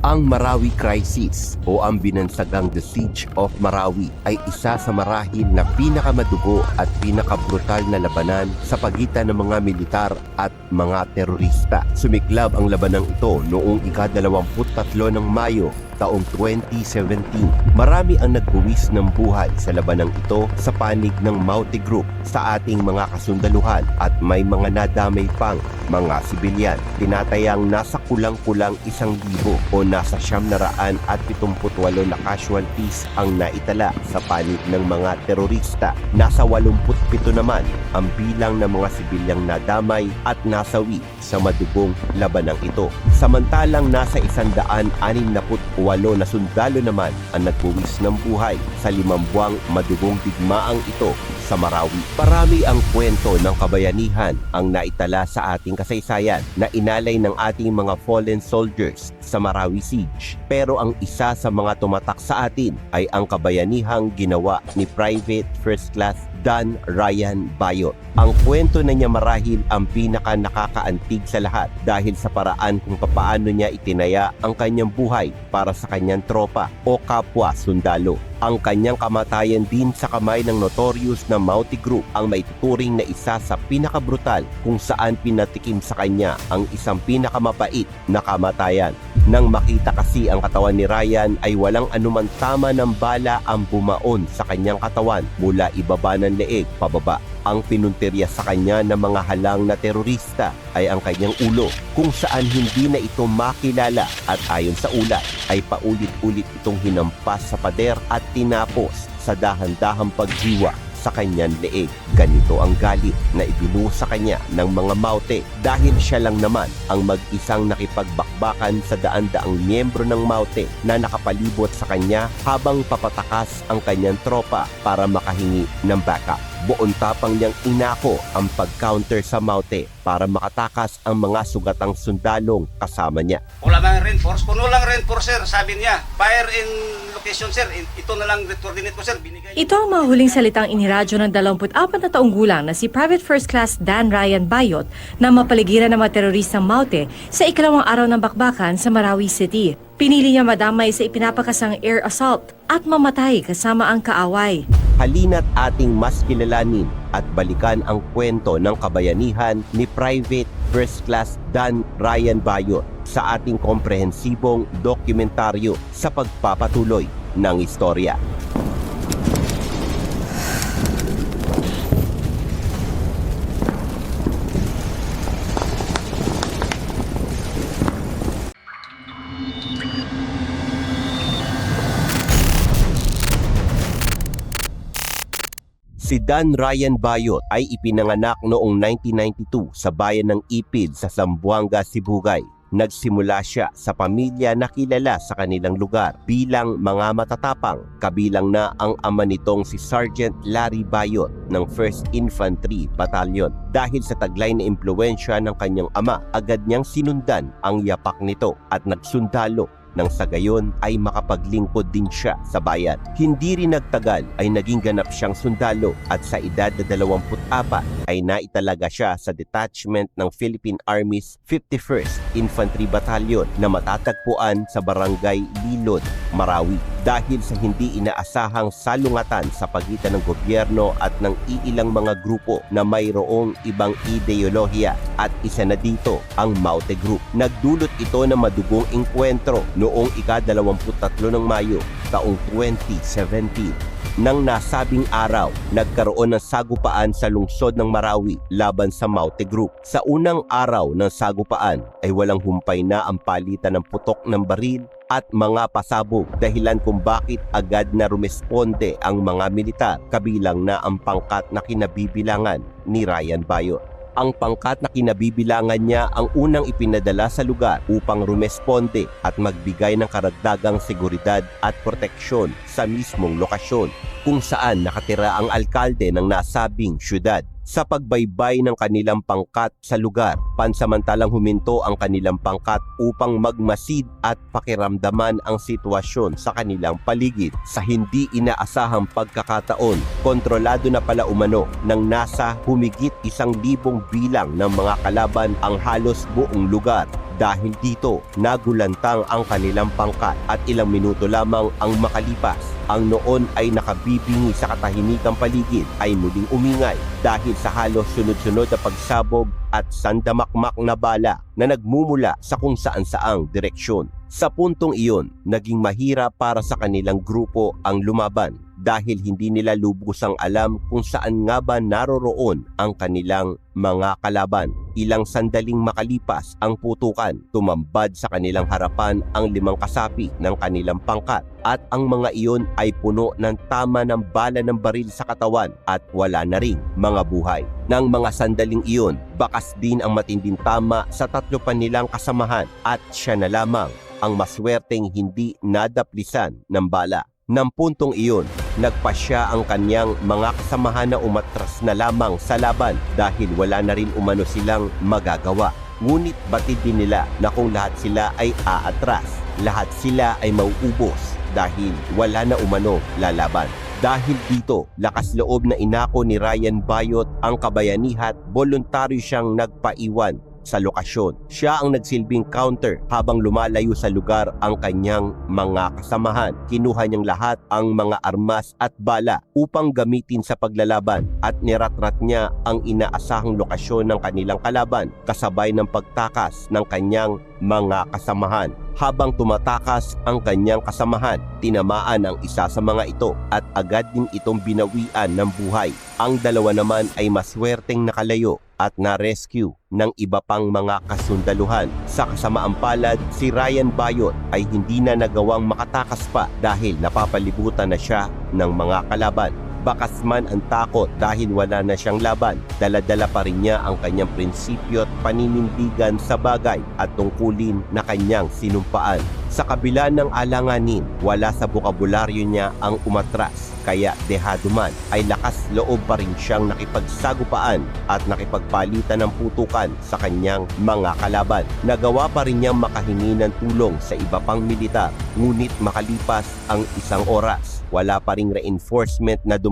Ang Marawi Crisis o ang binansagang The Siege of Marawi ay isa sa marahil na pinakamadugo at pinakabrutal na labanan sa pagitan ng mga militar at mga terorista. Sumiklab ang labanang ito noong ika-23 ng Mayo taong 2017. Marami ang nagbuwis ng buhay sa labanang ito sa panig ng Maute Group sa ating mga kasundaluhan at may mga nadamay pang mga sibilyan. Tinatayang nasa kulang-kulang isang libo o nasa siyam na raan at pitumputwalo na casualties ang naitala sa panig ng mga terorista. Nasa 87 naman ang bilang ng mga sibilyang nadamay at nasawi sa madugong labanang ito. Samantalang nasa 168 na sundalo naman ang nagbuwis ng buhay sa limang buwang madugong digmaang ito sa Marawi. Parami ang kwento ng kabayanihan ang naitala sa ating kasaysayan na inalay ng ating mga fallen soldiers sa Marawi Siege. Pero ang isa sa mga tumatak sa atin ay ang kabayanihang ginawa ni Private First Class Dan Ryan Bayot. Ang kwento na niya marahil ang pinaka nakakaantig sa lahat dahil sa paraan kung papaano niya itinaya ang kanyang buhay para kanyang tropa o kapwa sundalo. Ang kanyang kamatayan din sa kamay ng notorious na Mauti Group ang maituturing na isa sa pinakabrutal kung saan pinatikim sa kanya ang isang pinakamapait na kamatayan. Nang makita kasi ang katawan ni Ryan ay walang anumang tama ng bala ang bumaon sa kanyang katawan mula ibaba ng leeg pababa. Ang pinuntirya sa kanya ng mga halang na terorista ay ang kanyang ulo kung saan hindi na ito makilala at ayon sa ulat ay paulit-ulit itong hinampas sa pader at tinapos sa dahan-dahang paghiwa sa kanyang leeg. Ganito ang galit na ibinuo sa kanya ng mga maute dahil siya lang naman ang mag-isang nakipagbakbakan sa daan-daang miyembro ng maute na nakapalibot sa kanya habang papatakas ang kanyang tropa para makahingi ng backup. Buon tapang niyang inako ang pag-counter sa maute para makatakas ang mga sugatang sundalong kasama niya. Wala reinforce? Kuno lang reinforce, sir. Sabi niya, fire in location, sir. Ito na lang coordinate ko, sir. Binigay Ito ang mga huling salitang iniradyo ng 24 na taong gulang na si Private First Class Dan Ryan Bayot na mapaligiran ng mga teroristang Maute sa ikalawang araw ng bakbakan sa Marawi City. Pinili niya madamay sa ipinapakasang air assault at mamatay kasama ang kaaway. halina't ating mas kilalanin at balikan ang kwento ng kabayanihan ni Private First Class Dan Ryan Bayot sa ating komprehensibong dokumentaryo sa pagpapatuloy ng istorya. Si Dan Ryan Bayot ay ipinanganak noong 1992 sa bayan ng Ipid sa Zamboanga, Sibugay. Nagsimula siya sa pamilya na kilala sa kanilang lugar bilang mga matatapang kabilang na ang ama nitong si Sergeant Larry Bayot ng 1st Infantry Battalion. Dahil sa taglay na impluensya ng kanyang ama, agad niyang sinundan ang yapak nito at nagsundalo nang sa gayon ay makapaglingkod din siya sa bayan. Hindi rin nagtagal ay naging ganap siyang sundalo at sa edad na 24 ay naitalaga siya sa detachment ng Philippine Army's 51st Infantry Battalion na matatagpuan sa barangay Lilod, Marawi. Dahil sa hindi inaasahang salungatan sa pagitan ng gobyerno at ng iilang mga grupo na mayroong ibang ideolohiya at isa na dito ang Maute Group. Nagdulot ito ng madugong engkwentro noong ika-23 ng Mayo taong 2017. Nang nasabing araw, nagkaroon ng sagupaan sa lungsod ng Marawi laban sa Maute Group. Sa unang araw ng sagupaan ay walang humpay na ang palitan ng putok ng baril at mga pasabog dahilan kung bakit agad na rumesponde ang mga militar kabilang na ang pangkat na kinabibilangan ni Ryan Bayot ang pangkat na kinabibilangan niya ang unang ipinadala sa lugar upang rumesponde at magbigay ng karagdagang seguridad at proteksyon sa mismong lokasyon kung saan nakatira ang alkalde ng nasabing syudad. Sa pagbaybay ng kanilang pangkat sa lugar, pansamantalang huminto ang kanilang pangkat upang magmasid at pakiramdaman ang sitwasyon sa kanilang paligid. Sa hindi inaasahang pagkakataon, kontrolado na pala umano ng nasa humigit isang libong bilang ng mga kalaban ang halos buong lugar Dahil dito, nagulantang ang kanilang pangkat at ilang minuto lamang ang makalipas. Ang noon ay nakabibingi sa katahimikang paligid ay muling umingay dahil sa halos sunod-sunod na pagsabog at sandamakmak na bala na nagmumula sa kung saan-saang direksyon. Sa puntong iyon, naging mahirap para sa kanilang grupo ang lumaban dahil hindi nila lubusang alam kung saan nga ba naroroon ang kanilang mga kalaban. Ilang sandaling makalipas ang putukan, tumambad sa kanilang harapan ang limang kasapi ng kanilang pangkat at ang mga iyon ay puno ng tama ng bala ng baril sa katawan at wala na ring mga buhay. Nang mga sandaling iyon, bakas din ang matinding tama sa tatlo pa nilang kasamahan at siya na lamang ang maswerteng hindi nadaplisan ng bala. Nang puntong iyon, nagpasya ang kanyang mga kasamahan na umatras na lamang sa laban dahil wala na rin umano silang magagawa. Ngunit batid din nila na kung lahat sila ay aatras, lahat sila ay mauubos dahil wala na umano lalaban. Dahil dito, lakas loob na inako ni Ryan Bayot ang kabayanihat, voluntaryo siyang nagpaiwan sa lokasyon. Siya ang nagsilbing counter habang lumalayo sa lugar ang kanyang mga kasamahan. Kinuha niyang lahat ang mga armas at bala upang gamitin sa paglalaban at niratrat niya ang inaasahang lokasyon ng kanilang kalaban kasabay ng pagtakas ng kanyang mga kasamahan. Habang tumatakas ang kanyang kasamahan, tinamaan ang isa sa mga ito at agad din itong binawian ng buhay. Ang dalawa naman ay maswerteng nakalayo at na-rescue ng iba pang mga kasundaluhan. Sa kasamaang palad, si Ryan Bayot ay hindi na nagawang makatakas pa dahil napapalibutan na siya ng mga kalaban. Bakas man ang takot dahil wala na siyang laban, daladala pa rin niya ang kanyang prinsipyo at paninindigan sa bagay at tungkulin na kanyang sinumpaan. Sa kabila ng alanganin, wala sa bukabularyo niya ang umatras, kaya dehado man ay lakas loob pa rin siyang nakipagsagupaan at nakipagpalitan ng putukan sa kanyang mga kalaban. Nagawa pa rin niyang makahingi ng tulong sa iba pang militar, ngunit makalipas ang isang oras, wala pa ring reinforcement na dumating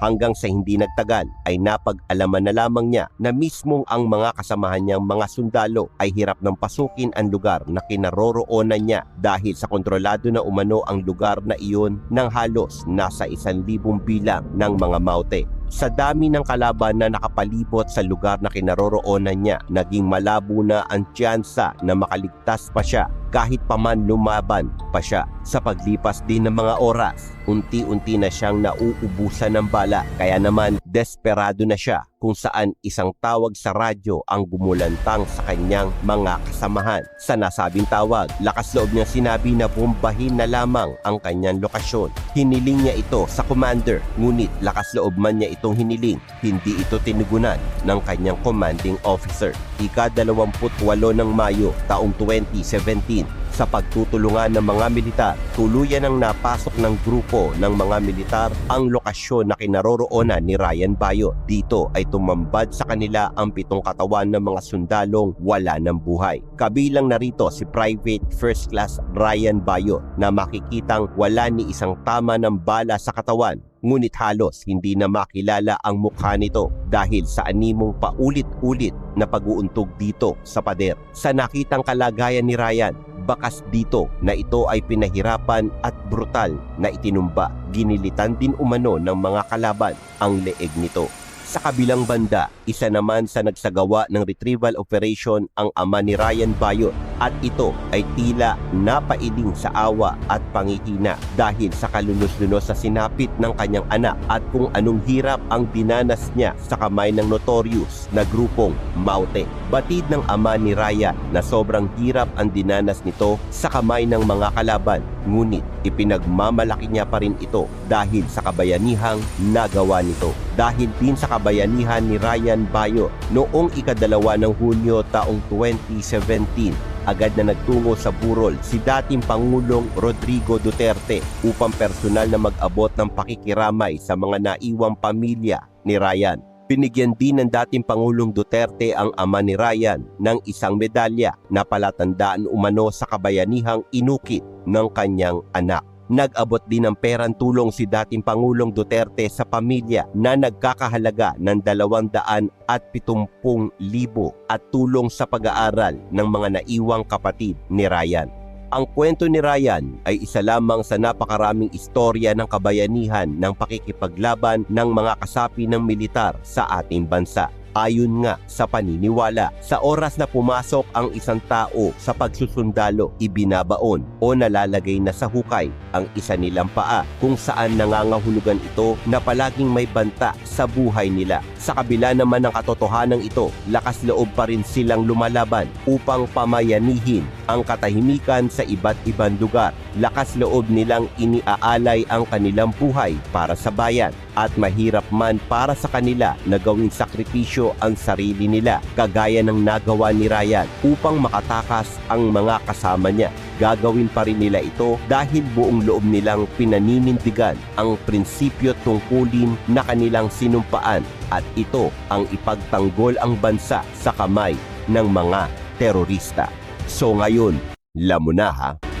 hanggang sa hindi nagtagal ay napag-alaman na lamang niya na mismong ang mga kasamahan niyang mga sundalo ay hirap ng pasukin ang lugar na kinaroroonan niya dahil sa kontrolado na umano ang lugar na iyon ng halos nasa isang libong bilang ng mga maute. Sa dami ng kalaban na nakapalibot sa lugar na kinaroroonan niya, naging malabo na ang tsansa na makaligtas pa siya kahit paman lumaban pa siya. Sa paglipas din ng mga oras, unti-unti na siyang nauubusan ng bala kaya naman desperado na siya kung saan isang tawag sa radyo ang gumulantang sa kanyang mga kasamahan. Sa nasabing tawag, lakas loob niya sinabi na bombahin na lamang ang kanyang lokasyon. Hiniling niya ito sa commander, ngunit lakas loob man niya itong hiniling, hindi ito tinugunan ng kanyang commanding officer. Ika-28 ng Mayo taong 2017, sa pagtutulungan ng mga militar, tuluyan ang napasok ng grupo ng mga militar ang lokasyon na kinaroroonan ni Ryan Bayo. Dito ay tumambad sa kanila ang pitong katawan ng mga sundalong wala ng buhay. Kabilang narito si Private First Class Ryan Bayo na makikitang wala ni isang tama ng bala sa katawan ngunit halos hindi na makilala ang mukha nito dahil sa animong paulit-ulit na pag-uuntog dito sa pader. Sa nakitang kalagayan ni Ryan, bakas dito na ito ay pinahirapan at brutal na itinumba. Ginilitan din umano ng mga kalaban ang leeg nito. Sa kabilang banda, isa naman sa nagsagawa ng retrieval operation ang ama ni Ryan Bayot at ito ay tila napailing sa awa at pangihina dahil sa kalunos-lunos sa sinapit ng kanyang anak at kung anong hirap ang dinanas niya sa kamay ng notorious na grupong Maute. Batid ng ama ni Ryan na sobrang hirap ang dinanas nito sa kamay ng mga kalaban ngunit ipinagmamalaki niya pa rin ito dahil sa kabayanihang nagawa nito. Dahil din sa kabayanihan ni Ryan Bayo noong ikadalawa ng Hunyo taong 2017 agad na nagtungo sa burol si dating Pangulong Rodrigo Duterte upang personal na mag-abot ng pakikiramay sa mga naiwang pamilya ni Ryan. Binigyan din ng dating Pangulong Duterte ang ama ni Ryan ng isang medalya na palatandaan umano sa kabayanihang inukit ng kanyang anak. Nag-abot din ng perang tulong si dating Pangulong Duterte sa pamilya na nagkakahalaga ng 270,000 at tulong sa pag-aaral ng mga naiwang kapatid ni Ryan. Ang kwento ni Ryan ay isa lamang sa napakaraming istorya ng kabayanihan ng pakikipaglaban ng mga kasapi ng militar sa ating bansa. Ayon nga sa paniniwala, sa oras na pumasok ang isang tao sa pagsusundalo, ibinabaon o nalalagay na sa hukay ang isa nilang paa kung saan nangangahulugan ito na palaging may banta sa buhay nila. Sa kabila naman ng katotohanan ito, lakas loob pa rin silang lumalaban upang pamayanihin ang katahimikan sa iba't ibang lugar. Lakas loob nilang iniaalay ang kanilang buhay para sa bayan at mahirap man para sa kanila na gawing sakripisyo ang sarili nila kagaya ng nagawa ni Ryan upang makatakas ang mga kasama niya. Gagawin pa rin nila ito dahil buong loob nilang pinaninindigan ang prinsipyo tungkulin na kanilang sinumpaan at ito ang ipagtanggol ang bansa sa kamay ng mga terorista. So ngayon, lamo.